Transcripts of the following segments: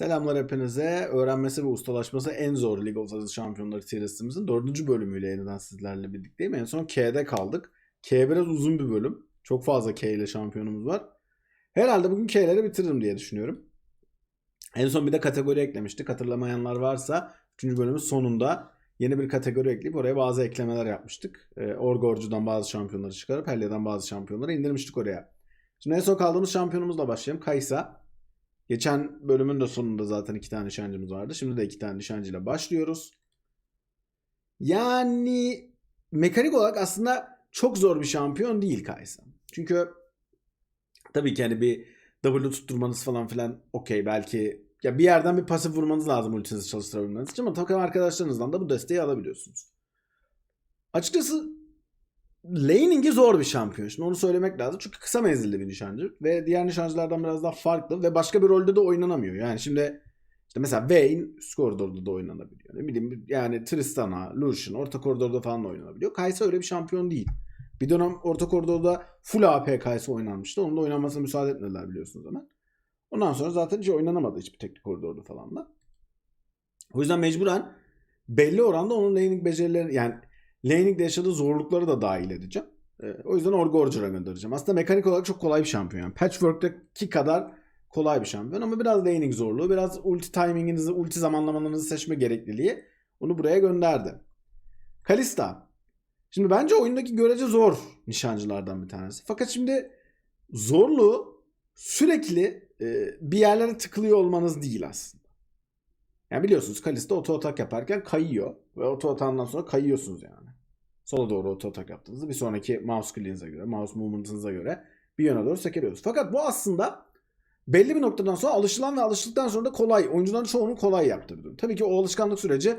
Selamlar hepinize. Öğrenmesi ve ustalaşması en zor League of Legends Şampiyonları serisimizin dördüncü bölümüyle yeniden sizlerle birlikteyim. En son K'de kaldık. K biraz uzun bir bölüm. Çok fazla K ile şampiyonumuz var. Herhalde bugün K'leri bitiririm diye düşünüyorum. En son bir de kategori eklemiştik. Hatırlamayanlar varsa 3. bölümün sonunda yeni bir kategori ekleyip oraya bazı eklemeler yapmıştık. Ee, Orgorcu'dan bazı şampiyonları çıkarıp Helya'dan bazı şampiyonları indirmiştik oraya. Şimdi en son kaldığımız şampiyonumuzla başlayalım. Kaysa. Geçen bölümün de sonunda zaten iki tane nişancımız vardı. Şimdi de iki tane nişancıyla başlıyoruz. Yani mekanik olarak aslında çok zor bir şampiyon değil Kaysa. Çünkü tabii ki hani bir W tutturmanız falan filan okey belki ya bir yerden bir pasif vurmanız lazım ultinizi çalıştırabilmeniz için ama takım arkadaşlarınızdan da bu desteği alabiliyorsunuz. Açıkçası laning'i zor bir şampiyon. Şimdi onu söylemek lazım. Çünkü kısa menzilli bir nişancı. Ve diğer nişancılardan biraz daha farklı. Ve başka bir rolde de oynanamıyor. Yani şimdi işte mesela Vayne üst koridorda da oynanabiliyor. Ne bileyim yani Tristana, Lucian orta koridorda falan da oynanabiliyor. Kaysa öyle bir şampiyon değil. Bir dönem orta koridorda full AP Kaysa oynanmıştı. Onun da oynanmasına müsaade etmediler biliyorsunuz hemen. Ondan sonra zaten hiç oynanamadı hiçbir teknik koridorda falan da. O yüzden mecburen belli oranda onun laning becerilerini yani laning'de yaşadığı zorlukları da dahil edeceğim. Ee, o yüzden Orgorger'a göndereceğim. Aslında mekanik olarak çok kolay bir şampiyon. Yani Patchwork'taki kadar kolay bir şampiyon ama biraz laning zorluğu, biraz ulti timinginizi, ulti zamanlamalarınızı seçme gerekliliği onu buraya gönderdi. Kalista. Şimdi bence oyundaki görece zor nişancılardan bir tanesi. Fakat şimdi zorluğu sürekli e, bir yerlere tıklıyor olmanız değil aslında. Yani biliyorsunuz Kalista oto atak yaparken kayıyor. Ve oto atağından sonra kayıyorsunuz yani. Sola doğru oto atak yaptığınızda bir sonraki mouse kliğinize göre, mouse movement'ınıza göre bir yöne doğru sekeriyoruz. Fakat bu aslında belli bir noktadan sonra alışılan ve alıştıktan sonra da kolay. Oyuncuların çoğunu kolay yaptığı bir durum. Tabii ki o alışkanlık süreci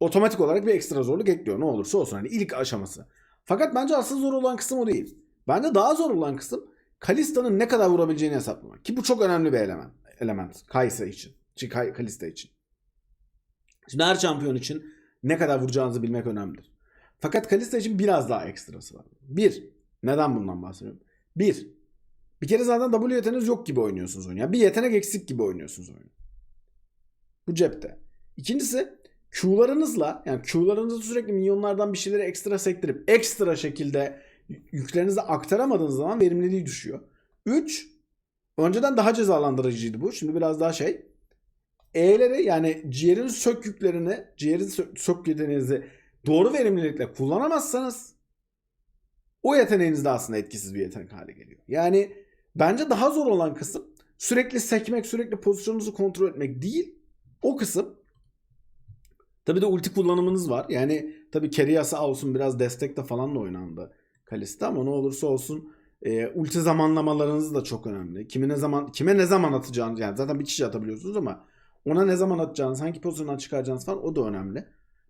otomatik olarak bir ekstra zorluk ekliyor. Ne olursa olsun. Hani ilk aşaması. Fakat bence asıl zor olan kısım o değil. Bence daha zor olan kısım Kalista'nın ne kadar vurabileceğini hesaplamak. Ki bu çok önemli bir element. Element. Kaysa için. Kalista için. Şimdi her şampiyon için ne kadar vuracağınızı bilmek önemlidir. Fakat Kalista için biraz daha ekstrası var. Bir, neden bundan bahsediyorum? Bir, bir kere zaten W yeteneğiniz yok gibi oynuyorsunuz oyunu. Yani bir yetenek eksik gibi oynuyorsunuz oyunu. Bu cepte. İkincisi Q'larınızla yani Q'larınızı sürekli minyonlardan bir şeyleri ekstra sektirip ekstra şekilde yüklerinizi aktaramadığınız zaman verimliliği düşüyor. 3. Önceden daha cezalandırıcıydı bu. Şimdi biraz daha şey. E'leri yani ciğerin sök yüklerini, ciğerin sök, sök yeteneğinizi doğru verimlilikle kullanamazsanız o yeteneğiniz de aslında etkisiz bir yetenek hale geliyor. Yani bence daha zor olan kısım sürekli sekmek, sürekli pozisyonunuzu kontrol etmek değil. O kısım Tabi de ulti kullanımınız var. Yani tabi sağ olsun biraz destekte falan da oynandı Kalista ama ne olursa olsun e, ulti zamanlamalarınız da çok önemli. Kime ne zaman kime ne zaman atacağınız yani zaten bir kişi atabiliyorsunuz ama ona ne zaman atacağınız, hangi pozisyondan çıkaracağınız falan o da önemli.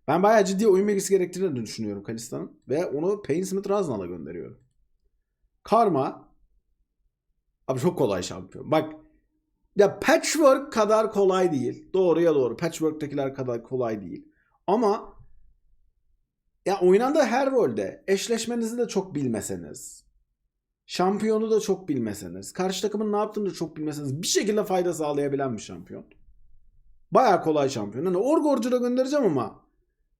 Ben bayağı ciddi oyun bilgisi gerektiğini düşünüyorum Kalista'nın ve onu Painsmith Raznal'a gönderiyorum. Karma abi çok kolay şampiyon. Bak ya Patchwork kadar kolay değil. Doğruya doğru. Patchwork'takiler kadar kolay değil. Ama ya oynandığı her rolde eşleşmenizi de çok bilmeseniz, şampiyonu da çok bilmeseniz, karşı takımın ne yaptığını da çok bilmeseniz bir şekilde fayda sağlayabilen bir şampiyon. Baya kolay şampiyon. Hani Orgorcu'da göndereceğim ama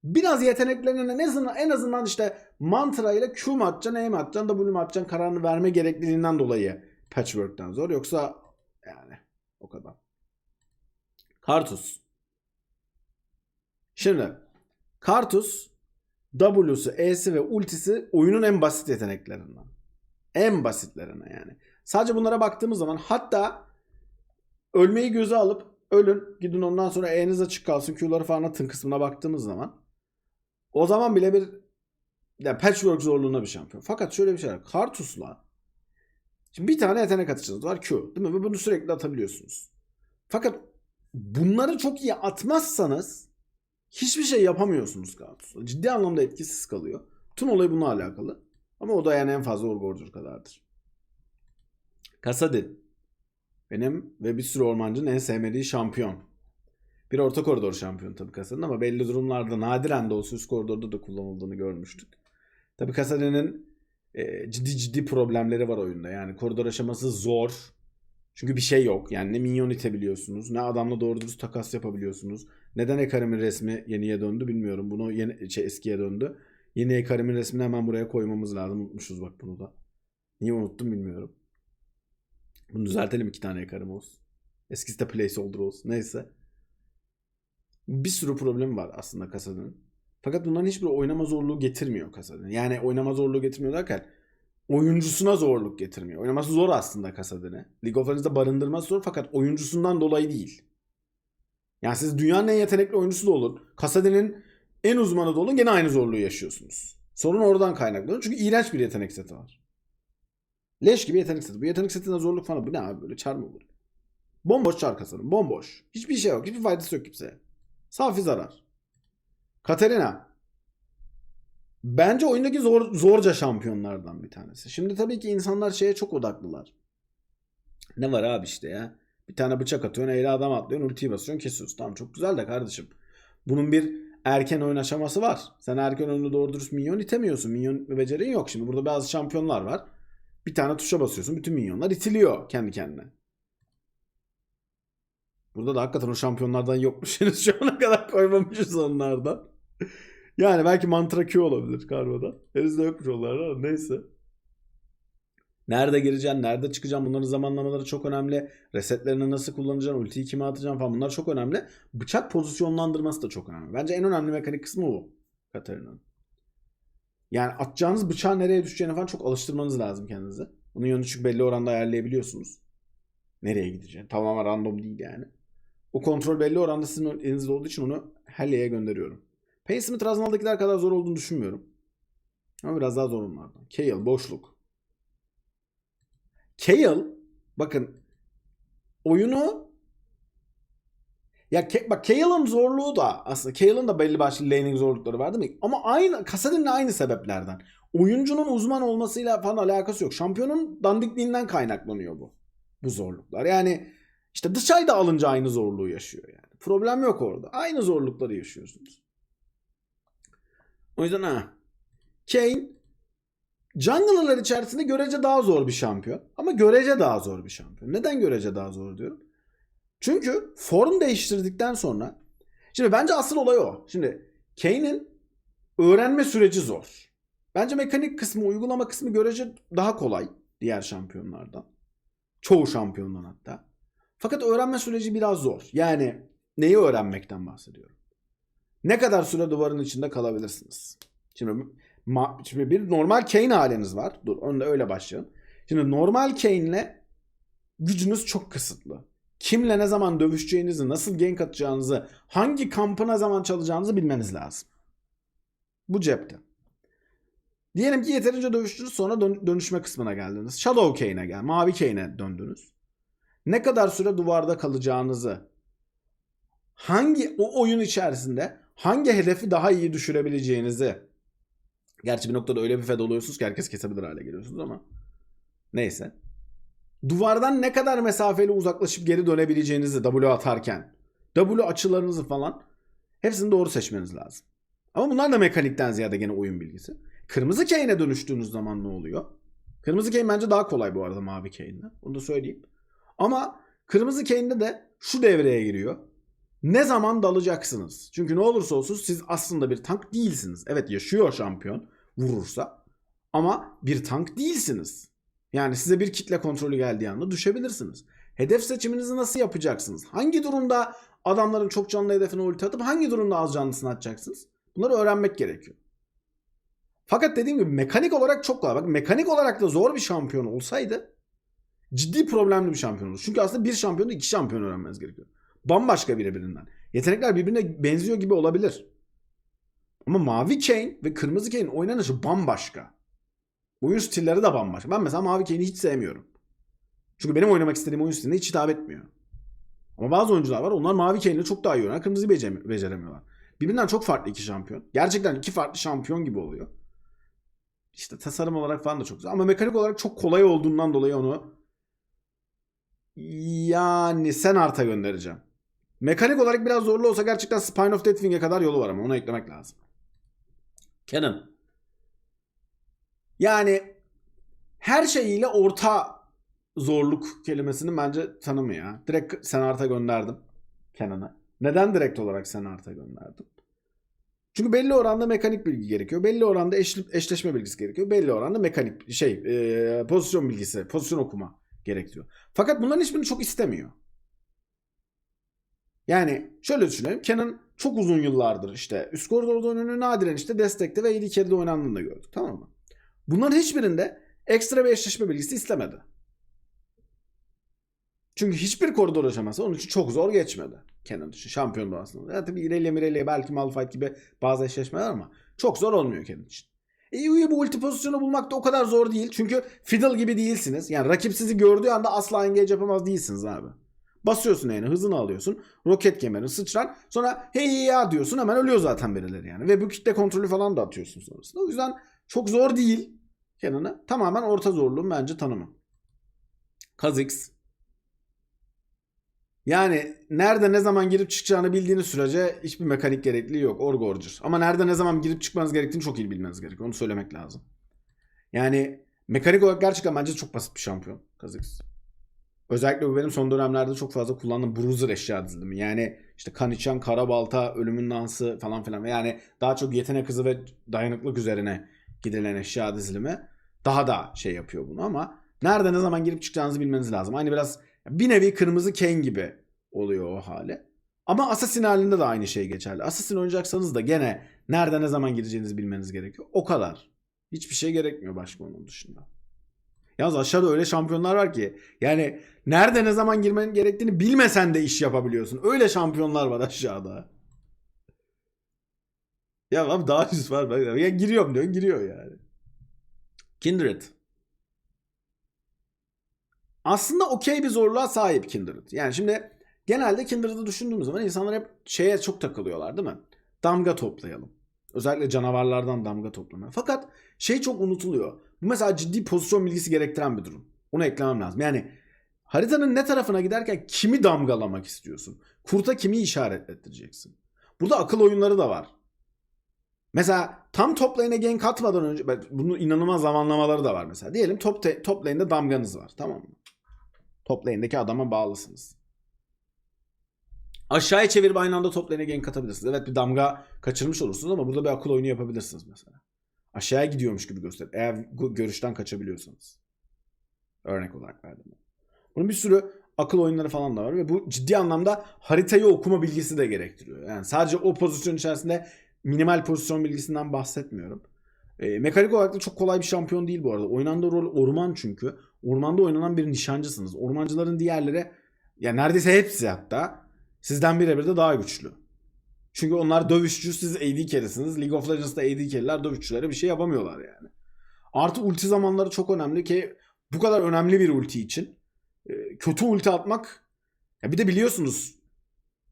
biraz yeteneklerinin en azından, en azından işte mantra ile Q mu atacaksın, E mi atacaksın, W mu atacaksın kararını verme gerekliliğinden dolayı Patchwork'ten zor. Yoksa yani o kadar. Kartus. Şimdi Kartus W'su, E'si ve ultisi oyunun en basit yeteneklerinden. En basitlerine yani. Sadece bunlara baktığımız zaman hatta ölmeyi göze alıp ölün gidin ondan sonra E'niz açık kalsın Q'ları falan atın kısmına baktığımız zaman o zaman bile bir ya patchwork zorluğunda bir şampiyon. Fakat şöyle bir şey var. Kartus'la Şimdi bir tane yetenek atışınız var Q. Değil mi? Ve bunu sürekli atabiliyorsunuz. Fakat bunları çok iyi atmazsanız hiçbir şey yapamıyorsunuz Kartus'la. Ciddi anlamda etkisiz kalıyor. Tüm olay bununla alakalı. Ama o da yani en fazla Orgordur kadardır. Kasadin. Benim ve bir sürü ormancının en sevmediği şampiyon. Bir orta koridor şampiyonu tabii Kasadin ama belli durumlarda nadiren de olsa üst koridorda da kullanıldığını görmüştük. Tabii Kasadin'in e, ciddi ciddi problemleri var oyunda. Yani koridor aşaması zor. Çünkü bir şey yok. Yani ne minyon itebiliyorsunuz, ne adamla doğru dürüst takas yapabiliyorsunuz. Neden Ekarim'in resmi yeniye döndü bilmiyorum. Bunu yeni, şey, eskiye döndü. Yeni Ekarim'in resmini hemen buraya koymamız lazım. Unutmuşuz bak bunu da. Niye unuttum bilmiyorum. Bunu düzeltelim iki tane Ekarim olsun. Eskisi de placeholder olsun. Neyse. Bir sürü problemi var aslında kasanın. Fakat bunların hiçbiri oynama zorluğu getirmiyor kasanın. Yani oynama zorluğu getirmiyor derken oyuncusuna zorluk getirmiyor. Oynaması zor aslında Kasadin'i. League of Legends'da barındırması zor fakat oyuncusundan dolayı değil. Yani siz dünyanın en yetenekli oyuncusu da olun. Kasadin'in en uzmanı da olun gene aynı zorluğu yaşıyorsunuz. Sorun oradan kaynaklanıyor. Çünkü iğrenç bir yetenek seti var. Leş gibi yetenek seti. Bu yetenek setinde zorluk falan. Bu ne abi böyle çar mı olur? Bomboş çar Kasadin. Bomboş. Hiçbir şey yok. Hiçbir faydası yok kimseye. Safi zarar. Katerina. Bence oyundaki zor, zorca şampiyonlardan bir tanesi. Şimdi tabii ki insanlar şeye çok odaklılar. Ne var abi işte ya. Bir tane bıçak atıyorsun, eğri adam atlıyorsun, ultiyi basıyorsun, kesiyorsun. Tamam çok güzel de kardeşim. Bunun bir erken oyun aşaması var. Sen erken oyunda doğru dürüst minyon itemiyorsun. Minyon becerin yok. Şimdi burada bazı şampiyonlar var. Bir tane tuşa basıyorsun. Bütün minyonlar itiliyor kendi kendine. Burada da hakikaten o şampiyonlardan yokmuş. Henüz şu ana kadar koymamışız onlardan. Yani belki mantra Q olabilir karmada. Henüz de yokmuş onlardan ama neyse. Nerede gireceksin, nerede çıkacaksın bunların zamanlamaları çok önemli. Resetlerini nasıl kullanacaksın, ultiyi kime atacaksın falan bunlar çok önemli. Bıçak pozisyonlandırması da çok önemli. Bence en önemli mekanik kısmı bu Katarina'nın. Yani atacağınız bıçağın nereye düşeceğini falan çok alıştırmanız lazım kendinize. Bunun yönünü çünkü belli oranda ayarlayabiliyorsunuz. Nereye gideceğini. Tamamen random değil yani. O kontrol belli oranda sizin elinizde olduğu için onu Helly'e gönderiyorum. Paysmith Raznal'dakiler kadar zor olduğunu düşünmüyorum. Ama biraz daha zor onlardan. Kale, boşluk. Kale, bakın oyunu ya bak Kale'ın zorluğu da aslında Kale'ın da belli başlı laning zorlukları var değil mi? Ama aynı Kasadin'le aynı sebeplerden. Oyuncunun uzman olmasıyla falan alakası yok. Şampiyonun dandikliğinden kaynaklanıyor bu. Bu zorluklar. Yani işte dışarıda alınca aynı zorluğu yaşıyor yani. Problem yok orada. Aynı zorlukları yaşıyorsunuz. O yüzden ha. Kane jungler'lar içerisinde görece daha zor bir şampiyon. Ama görece daha zor bir şampiyon. Neden görece daha zor diyorum? Çünkü form değiştirdikten sonra şimdi bence asıl olay o. Şimdi Kane'in öğrenme süreci zor. Bence mekanik kısmı, uygulama kısmı görece daha kolay diğer şampiyonlardan. Çoğu şampiyondan hatta. Fakat öğrenme süreci biraz zor. Yani neyi öğrenmekten bahsediyorum? Ne kadar süre duvarın içinde kalabilirsiniz? Şimdi şimdi bir normal Kane haliniz var. Dur önde öyle başlayalım. Şimdi normal Kane'le gücünüz çok kısıtlı. Kimle ne zaman dövüşeceğinizi, nasıl gank atacağınızı, hangi kampı ne zaman çalacağınızı bilmeniz lazım. Bu cepte. Diyelim ki yeterince dövüştünüz sonra dön- dönüşme kısmına geldiniz. Shadow Kane'e gel, Mavi Kane'e döndünüz. Ne kadar süre duvarda kalacağınızı, hangi o oyun içerisinde hangi hedefi daha iyi düşürebileceğinizi gerçi bir noktada öyle bir fed oluyorsunuz ki herkes kesebilir hale geliyorsunuz ama neyse. Duvardan ne kadar mesafeli uzaklaşıp geri dönebileceğinizi W atarken W açılarınızı falan hepsini doğru seçmeniz lazım. Ama bunlar da mekanikten ziyade gene oyun bilgisi. Kırmızı Kane'e dönüştüğünüz zaman ne oluyor? Kırmızı Kane bence daha kolay bu arada mavi Kane'den. Onu da söyleyeyim. Ama kırmızı Kane'de de şu devreye giriyor. Ne zaman dalacaksınız? Çünkü ne olursa olsun siz aslında bir tank değilsiniz. Evet yaşıyor şampiyon vurursa. Ama bir tank değilsiniz. Yani size bir kitle kontrolü geldiği anda düşebilirsiniz. Hedef seçiminizi nasıl yapacaksınız? Hangi durumda adamların çok canlı hedefine ulti atıp hangi durumda az canlısını atacaksınız? Bunları öğrenmek gerekiyor. Fakat dediğim gibi mekanik olarak çok kolay. Bak mekanik olarak da zor bir şampiyon olsaydı ciddi problemli bir şampiyon olur. Çünkü aslında bir şampiyonu iki şampiyon öğrenmeniz gerekiyor. Bambaşka birbirinden. Yetenekler birbirine benziyor gibi olabilir. Ama mavi Kane ve kırmızı Kane'in oynanışı bambaşka. Oyun stilleri de bambaşka. Ben mesela mavi Kane'i hiç sevmiyorum. Çünkü benim oynamak istediğim oyun stiline hiç hitap etmiyor. Ama bazı oyuncular var onlar mavi Kane'le çok daha iyi oynar. Kırmızıyı becere- beceremiyorlar. Birbirinden çok farklı iki şampiyon. Gerçekten iki farklı şampiyon gibi oluyor. İşte tasarım olarak falan da çok güzel. Ama mekanik olarak çok kolay olduğundan dolayı onu yani sen arta göndereceğim. Mekanik olarak biraz zorlu olsa gerçekten Spine of Deathwing'e kadar yolu var ama onu eklemek lazım. Canon. Yani her şeyiyle orta zorluk kelimesini bence tanımıyor. ya. Direkt Senart'a gönderdim Kenan'a. Neden direkt olarak Senart'a gönderdim? Çünkü belli oranda mekanik bilgi gerekiyor. Belli oranda eş- eşleşme bilgisi gerekiyor. Belli oranda mekanik şey pozisyon bilgisi, pozisyon okuma gerekiyor. Fakat bunların hiçbirini çok istemiyor. Yani şöyle düşünelim. Kenan çok uzun yıllardır işte üst koridorda oynuyor. Nadiren işte destekte ve AD carry'de oynandığını da gördük. Tamam mı? Bunların hiçbirinde ekstra bir eşleşme bilgisi istemedi. Çünkü hiçbir koridor aşaması onun için çok zor geçmedi. Kenan için şampiyon doğasında. Ya tabii İrelia Mirelia belki Malphite gibi bazı eşleşmeler ama çok zor olmuyor Kenan için. E Yu'yu bu ulti pozisyonu bulmak da o kadar zor değil. Çünkü Fiddle gibi değilsiniz. Yani rakip sizi gördüğü anda asla engage yapamaz değilsiniz abi. Basıyorsun yani hızını alıyorsun. Roket kemerini sıçrar. Sonra hey ya diyorsun hemen ölüyor zaten birileri yani. Ve bu kitle kontrolü falan da atıyorsun sonrasında. O yüzden çok zor değil Kenan'ı. Tamamen orta zorluğun bence tanımı. Kha'Zix. Yani nerede ne zaman girip çıkacağını bildiğiniz sürece hiçbir mekanik gerekliliği yok. Orgorcur. Ama nerede ne zaman girip çıkmanız gerektiğini çok iyi bilmeniz gerekiyor. Onu söylemek lazım. Yani mekanik olarak gerçekten bence çok basit bir şampiyon Kha'Zix. Özellikle bu benim son dönemlerde çok fazla kullandığım bruiser eşya dizilimi. Yani işte kan içen, kara balta, ölümün dansı falan filan. Yani daha çok yetenek hızı ve dayanıklık üzerine gidilen eşya dizilimi daha da şey yapıyor bunu ama nerede ne zaman girip çıkacağınızı bilmeniz lazım. Aynı biraz bir nevi kırmızı Ken gibi oluyor o hali. Ama Assassin halinde de aynı şey geçerli. Assassin oynayacaksanız da gene nerede ne zaman gireceğinizi bilmeniz gerekiyor. O kadar. Hiçbir şey gerekmiyor başka onun dışında. Yalnız aşağıda öyle şampiyonlar var ki yani nerede ne zaman girmen gerektiğini bilmesen de iş yapabiliyorsun. Öyle şampiyonlar var aşağıda. Ya abi daha üst var. Ya giriyorum diyor giriyor yani. Kindred. Aslında okey bir zorluğa sahip Kindred. Yani şimdi genelde Kindred'ı düşündüğümüz zaman insanlar hep şeye çok takılıyorlar değil mi? Damga toplayalım. Özellikle canavarlardan damga toplamaya. Fakat şey çok unutuluyor. Bu mesela ciddi pozisyon bilgisi gerektiren bir durum. Onu eklemem lazım. Yani haritanın ne tarafına giderken kimi damgalamak istiyorsun? Kurta kimi işaretlettireceksin? Burada akıl oyunları da var. Mesela tam top lane'e gank atmadan önce bunun inanılmaz zamanlamaları da var mesela. Diyelim top, top lane'de damganız var tamam mı? Top lane'deki adama bağlısınız. Aşağıya çevirip aynı anda top lane'e gank. Evet bir damga kaçırmış olursunuz ama burada bir akıl oyunu yapabilirsiniz mesela. Aşağıya gidiyormuş gibi gösterir. Eğer gö- görüşten kaçabiliyorsanız. Örnek olarak verdim. Bunun bir sürü akıl oyunları falan da var ve bu ciddi anlamda haritayı okuma bilgisi de gerektiriyor. Yani sadece o pozisyon içerisinde minimal pozisyon bilgisinden bahsetmiyorum. E, mekanik olarak da çok kolay bir şampiyon değil bu arada. Oynandığı rol orman çünkü. Ormanda oynanan bir nişancısınız. Ormancıların diğerleri ya neredeyse hepsi hatta sizden birebir de daha güçlü. Çünkü onlar dövüşçü siz AD carry'siniz. League of Legends'da AD carry'ler dövüşçülere bir şey yapamıyorlar yani. Artı ulti zamanları çok önemli ki bu kadar önemli bir ulti için e, kötü ulti atmak ya bir de biliyorsunuz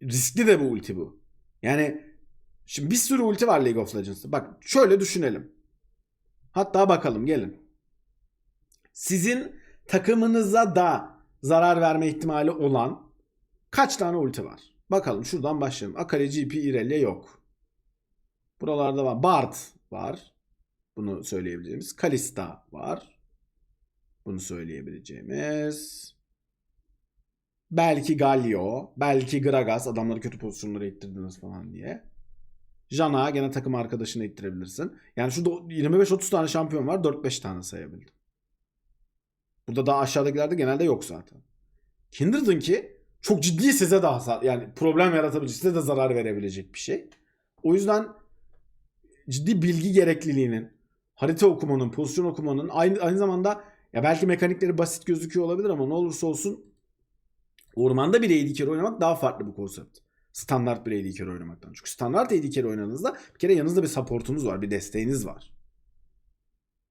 riskli de bu ulti bu. Yani şimdi bir sürü ulti var League of Legends'ta. Bak şöyle düşünelim. Hatta bakalım gelin. Sizin takımınıza da zarar verme ihtimali olan kaç tane ulti var? Bakalım şuradan başlayalım. Akali, GP, Irelia yok. Buralarda var. Bard var. Bunu söyleyebileceğimiz. Kalista var. Bunu söyleyebileceğimiz. Belki Galio. Belki Gragas. Adamları kötü pozisyonlara ittirdiniz falan diye. Jana gene takım arkadaşını ittirebilirsin. Yani şurada 25-30 tane şampiyon var. 4-5 tane sayabildim. Burada daha aşağıdakilerde genelde yok zaten. Kindred'ın ki çok ciddi size de hasar yani problem yaratabilir. Size de zarar verebilecek bir şey. O yüzden ciddi bilgi gerekliliğinin, harita okumanın, pozisyon okumanın aynı aynı zamanda ya belki mekanikleri basit gözüküyor olabilir ama ne olursa olsun ormanda bir AD carry oynamak daha farklı bir konsept. Standart bir AD carry oynamaktan. Çünkü standart AD carry oynadığınızda bir kere yanınızda bir supportunuz var, bir desteğiniz var.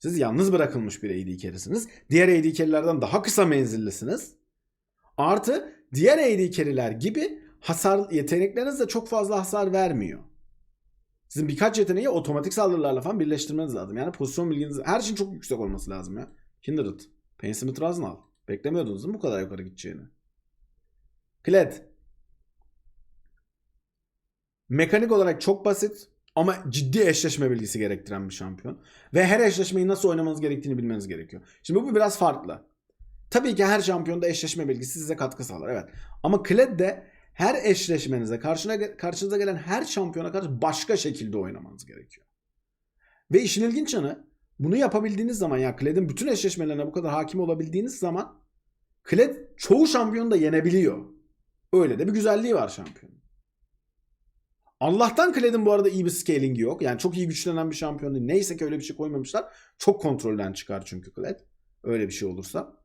Siz yalnız bırakılmış bir AD carry'siniz. Diğer AD carry'lerden daha kısa menzillisiniz. Artı diğer AD carry'ler gibi hasar yetenekleriniz de çok fazla hasar vermiyor. Sizin birkaç yeteneği otomatik saldırılarla falan birleştirmeniz lazım. Yani pozisyon bilginiz her şeyin çok yüksek olması lazım ya. Kindred, Painsmith Raznal. Beklemiyordunuz değil mi bu kadar yukarı gideceğini? Kled. Mekanik olarak çok basit ama ciddi eşleşme bilgisi gerektiren bir şampiyon. Ve her eşleşmeyi nasıl oynamanız gerektiğini bilmeniz gerekiyor. Şimdi bu biraz farklı. Tabii ki her şampiyonda eşleşme bilgisi size katkı sağlar. Evet. Ama Kled de her eşleşmenize karşına, karşınıza gelen her şampiyona karşı başka şekilde oynamanız gerekiyor. Ve işin ilginç yanı bunu yapabildiğiniz zaman ya Kled'in bütün eşleşmelerine bu kadar hakim olabildiğiniz zaman Kled çoğu şampiyonu da yenebiliyor. Öyle de bir güzelliği var şampiyonun. Allah'tan Kled'in bu arada iyi bir scalingi yok. Yani çok iyi güçlenen bir şampiyon değil. Neyse ki öyle bir şey koymamışlar. Çok kontrolden çıkar çünkü Kled. Öyle bir şey olursa.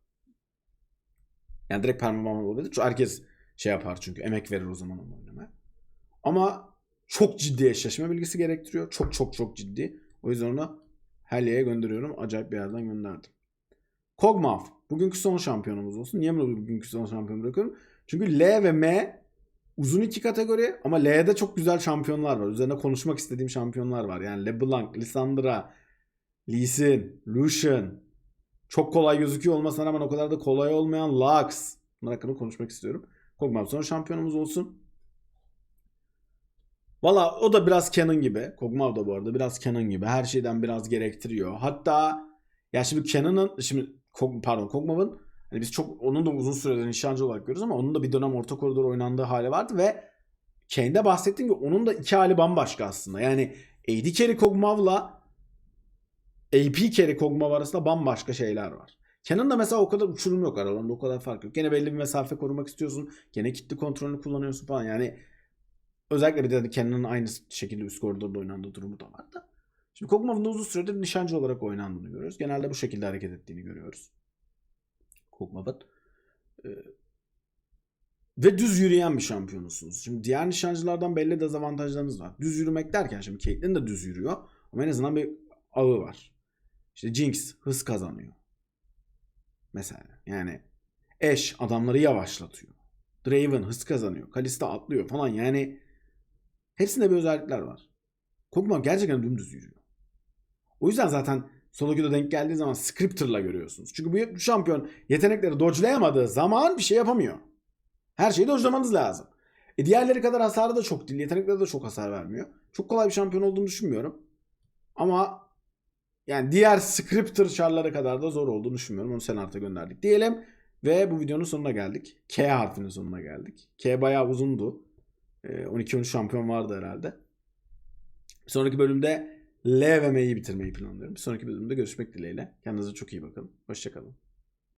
Yani direkt permaban olabilir. Çünkü herkes şey yapar çünkü. Emek verir o zaman onu oynamaya. Ama çok ciddi eşleşme bilgisi gerektiriyor. Çok çok çok ciddi. O yüzden onu Helya'ya gönderiyorum. Acayip bir yerden gönderdim. Kog'Maw. Bugünkü son şampiyonumuz olsun. Niye bugünkü son şampiyon bırakıyorum? Çünkü L ve M uzun iki kategori ama L'de çok güzel şampiyonlar var. Üzerine konuşmak istediğim şampiyonlar var. Yani LeBlanc, Lissandra, Lee Sin, Lucian. Çok kolay gözüküyor olmasına rağmen o kadar da kolay olmayan Lux. Bunlar hakkında konuşmak istiyorum. Kog'Maw son şampiyonumuz olsun. Valla o da biraz Canon gibi. Kog'Maw da bu arada biraz Canon gibi. Her şeyden biraz gerektiriyor. Hatta ya şimdi Canon'ın şimdi pardon Kog'Maw'ın hani biz çok onun da uzun süredir nişancı olarak görüyoruz ama onun da bir dönem orta koridor oynandığı hali vardı ve Kane'de bahsettiğim gibi onun da iki hali bambaşka aslında. Yani AD carry Kog'Maw'la AP carry Kog'Maw arasında bambaşka şeyler var. Canon'da mesela o kadar uçurum yok aralarında o kadar fark yok. Gene belli bir mesafe korumak istiyorsun. Gene kitle kontrolünü kullanıyorsun falan. Yani özellikle bir de Canon'ın aynı şekilde üst koridorda oynandığı durumu da var da. Şimdi Kog'Maw'ın da uzun süredir nişancı olarak oynandığını görüyoruz. Genelde bu şekilde hareket ettiğini görüyoruz. Kog'Maw'ın. Ee, ve düz yürüyen bir şampiyonusunuz. Şimdi diğer nişancılardan belli dezavantajlarınız var. Düz yürümek derken şimdi Caitlyn de düz yürüyor. Ama en azından bir ağı var. İşte Jinx hız kazanıyor. Mesela yani Ashe adamları yavaşlatıyor. Draven hız kazanıyor. Kalista atlıyor falan yani hepsinde bir özellikler var. Kog'Maw gerçekten dümdüz yürüyor. O yüzden zaten solo denk geldiği zaman scripter'la görüyorsunuz. Çünkü bu şampiyon yetenekleri dodge'layamadığı zaman bir şey yapamıyor. Her şeyi dodge'lamanız lazım. E diğerleri kadar hasarı da çok değil. Yetenekleri de çok hasar vermiyor. Çok kolay bir şampiyon olduğunu düşünmüyorum. Ama yani diğer scripter çarları kadar da zor olduğunu düşünmüyorum. Onu Senart'a gönderdik diyelim. Ve bu videonun sonuna geldik. K harfinin sonuna geldik. K bayağı uzundu. Ee, 12-13 şampiyon vardı herhalde. Sonraki bölümde L ve M'yi bitirmeyi planlıyorum. Bir sonraki bölümde görüşmek dileğiyle. Kendinize çok iyi bakın. Hoşçakalın.